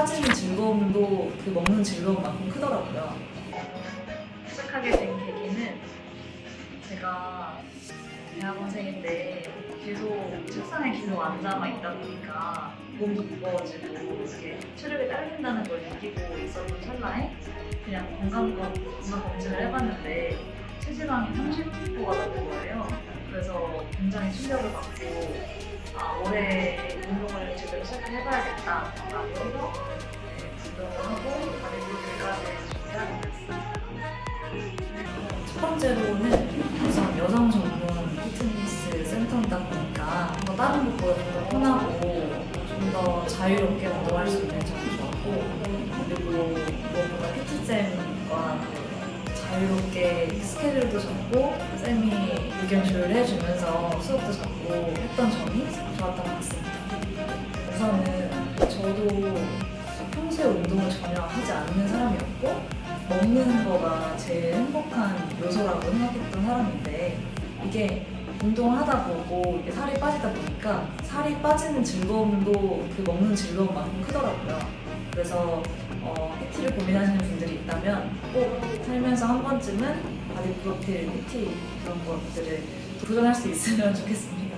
빠지는 즐거움도 그 먹는 즐거움만큼 크더라고요. 시작하게 된 계기는 제가 대학원생인데 계속 책상에 계속 앉아만 있다 보니까 몸도 무거워지고 이렇게 체력이 딸린다는 걸 느끼고 있었던 찰나에 그냥 건강, 건강 검진을 해봤는데 체지방이 30%가 넘는 거예요. 그래서 굉장히 충격을 받고 아, 올해 운동을 제대로 시작해봐야겠다 라고 해서 네, 운동을 하고 바디빌딩까지 준비하게 됐습니다. 첫 번째로는 우선 여성 전문 피트니스 센터이다 보니까 뭐 다른 것보다 좀더 편하고 좀 더 자유롭게 운동할 수 있는 점이 좋았고 그리고 무엇보다 PT쌤과 자유롭게 스케줄도 잡고 쌤이 의견 조율해주면서 수업도 잡고 했던 점이 저도 평소에 운동을 전혀 하지 않는 사람이었고 먹는 거가 제일 행복한 요소라고 생각했던 사람인데 이게 운동하다 보고 이게 살이 빠지다 보니까 살이 빠지는 즐거움도 그 먹는 즐거움만큼 크더라고요. 그래서 어, PT를 고민하시는 분들이 있다면 꼭 살면서 한 번쯤은 바디 프로필 PT 그런 것들을 도전할 수 있으면 좋겠습니다.